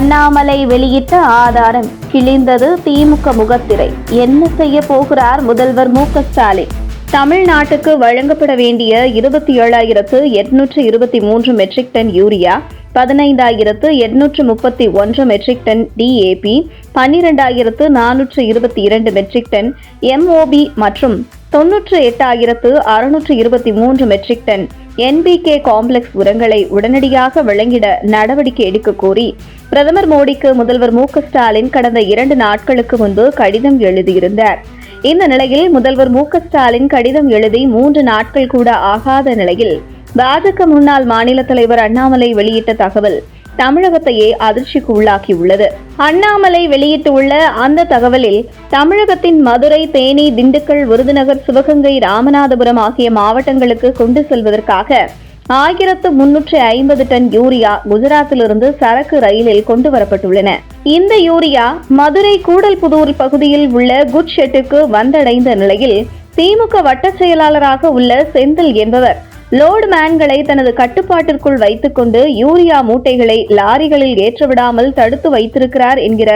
அண்ணாமலை வெளியிட்ட ஆதாரம். கிழிந்தது திமுக முகத்திரை. என்ன செய்ய போகிறார் முதல்வர் மு க ஸ்டாலின் தமிழ்நாட்டுக்கு வழங்கப்பட வேண்டிய இருபத்தி ஏழாயிரத்து எட்நூற்று இருபத்தி மூன்று மெட்ரிக் டன் யூரியா பதினைந்தாயிரத்து எட்நூற்று முப்பத்தி ஒன்று மெட்ரிக் டன் டிஏபி பன்னிரெண்டாயிரத்து நானூற்று இருபத்தி இரண்டு மெட்ரிக் டன் எம்ஓபி மற்றும் தொன்னூற்று எட்டாயிரத்து அறுநூற்று இருபத்தி மூன்று மெட்ரிக் டன் என்பிகே காம்ப்ளெக்ஸ் உரங்களை உடனடியாக வழங்கிட நடவடிக்கை எடுக்க கோரி பிரதமர் மோடிக்கு முதல்வர் மு ஸ்டாலின் கடந்த இரண்டு நாட்களுக்கு முன்பு கடிதம் எழுதியிருந்தார். இந்த நிலையில் முதல்வர் மு ஸ்டாலின் கடிதம் எழுதி மூன்று நாட்கள் கூட ஆகாத நிலையில் பாஜக முன்னாள் மாநில தலைவர் அண்ணாமலை வெளியிட்ட தகவல் தமிழகத்தையே அதிர்ச்சிக்கு உள்ளாக்கியுள்ளது. அண்ணாமலை வெளியிட்டுள்ள அந்த தகவலில் தமிழகத்தின் மதுரை தேனி திண்டுக்கல் விருதுநகர் சிவகங்கை ராமநாதபுரம் ஆகிய மாவட்டங்களுக்கு கொண்டு செல்வதற்காக ஆயிரத்து முன்னூற்றி ஐம்பது டன் யூரியா குஜராத்திலிருந்து சரக்கு ரயிலில் கொண்டு வரப்பட்டுள்ளன. இந்த யூரியா மதுரை கூடல்புதூர் பகுதியில் உள்ள குட் ஷெட்டுக்கு வந்தடைந்த நிலையில் திமுக வட்டச் செயலாளராக உள்ள செந்தில் என்பவர் லோடு மேன்களை தனது கட்டுப்பாட்டிற்குள் வைத்துக்கொண்டு யூரியா மூட்டைகளை லாரிகளில் ஏற்றவிடாமல் தடுத்து வைத்திருக்கிறார் என்கிற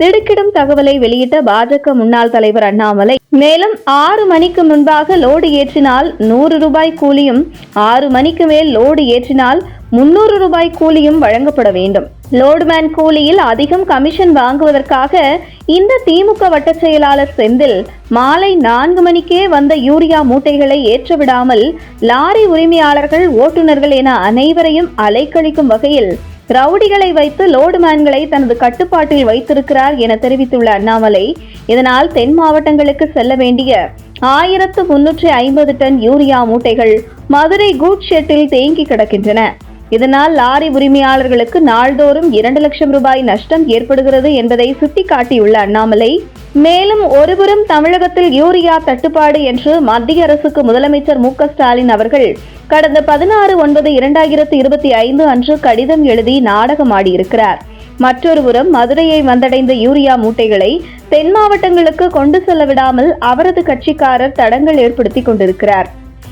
திடுக்கிடும் தகவலை வெளியிட்ட பாஜக முன்னாள் தலைவர் அண்ணாமலை. மேலும் ஆறு மணிக்கு முன்பாக லோடு ஏற்றினால் நூறு ரூபாய் கூலியும் ஆறு மணிக்கு மேல் லோடு ஏற்றினால் முன்னூறு ரூபாய் கூலியும் வழங்கப்பட வேண்டும். லோடுமேன் கூலியில் அதிகம் கமிஷன் வாங்குவதற்காக இந்த திமுக வட்ட செயலாளர் செந்தில் மாலை நான்கு மணிக்கே வந்த யூரியா மூட்டைகளை ஏற்றுவிடாமல் லாரி உரிமையாளர்கள் ஓட்டுநர்கள் என அனைவரையும் அலைக்கழிக்கும் வகையில் ரவுடிகளை வைத்து லோடுமேன்களை தனது கட்டுப்பாட்டில் வைத்திருக்கிறார் என தெரிவித்துள்ள அண்ணாமலை இதனால் தென் மாவட்டங்களுக்கு செல்ல வேண்டிய ஆயிரத்து முன்னூற்றி ஐம்பது டன் யூரியா மூட்டைகள் மதுரை கூட் ஷெட்டில் தேங்கி கிடக்கின்றன. இதனால் லாரி உரிமையாளர்களுக்கு நாள்தோறும் இரண்டு லட்சம் ரூபாய் நஷ்டம் ஏற்படுகிறது என்பதை சுட்டிக்காட்டியுள்ள அண்ணாமலை மேலும் ஒருபுறம் தமிழகத்தில் யூரியா தட்டுப்பாடு என்று மத்திய அரசுக்கு முதலமைச்சர் மு ஸ்டாலின் அவர்கள் கடந்த பதினாறு ஒன்பது இரண்டாயிரத்து இருபத்தி ஐந்து அன்று கடிதம் எழுதி நாடகமாடியிருக்கிறார். மற்றொரு புறம் மதுரையை வந்தடைந்த யூரியா மூட்டைகளை தென் மாவட்டங்களுக்கு கொண்டு செல்ல விடாமல் அவரது கட்சிக்காரர் தடங்கள் ஏற்படுத்தி கொண்டிருக்கிறார்.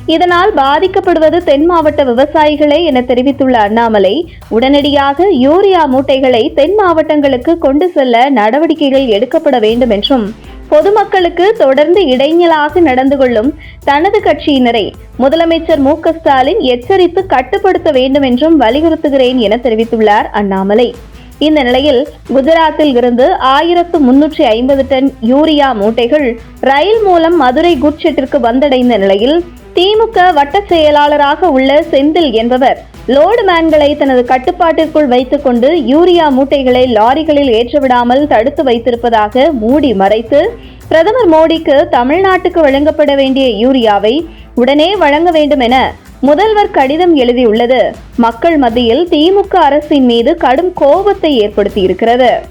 இதனால் பாதிக்கப்படுவது தென் மாவட்ட விவசாயிகளே என தெரிவித்துள்ள அண்ணாமலை உடனடியாக யூரியா மூட்டைகளை தென் மாவட்டங்களுக்கு கொண்டு செல்ல நடவடிக்கைகள் எடுக்கப்பட வேண்டும் என்றும் பொதுமக்களுக்கு தொடர்ந்து இடைஞ்சலாக நடந்து கொள்ளும் தனது கட்சியினரை முதலமைச்சர் மு க ஸ்டாலின் எச்சரித்து கட்டுப்படுத்த வேண்டும் என்றும் வலியுறுத்துகிறேன் என தெரிவித்துள்ளார் அண்ணாமலை. இந்த நிலையில் குஜராத்தில் இருந்து ஆயிரத்து முன்னூற்றி ஐம்பது டன் யூரியா மூட்டைகள் ரயில் மூலம் மதுரை குட்செட்டிற்கு வந்தடைந்த நிலையில் திமுக வட்ட செயலாளராக உள்ள செந்தில் என்பவர் லோடு மேன்களை தனது கட்டுப்பாட்டிற்குள் வைத்துக்கொண்டு யூரியா மூட்டைகளை லாரிகளில் ஏற்றவிடாமல் தடுத்து வைத்திருப்பதாக மூடி மறைத்து பிரதமர் மோடிக்கு தமிழ்நாட்டுக்கு வழங்கப்பட வேண்டிய யூரியாவை உடனே வழங்க வேண்டும் என முதல்வர் கடிதம் எழுதியுள்ளது. மக்கள் மத்தியில் திமுக அரசின் மீது கடும் கோபத்தை ஏற்படுத்தியிருக்கிறது.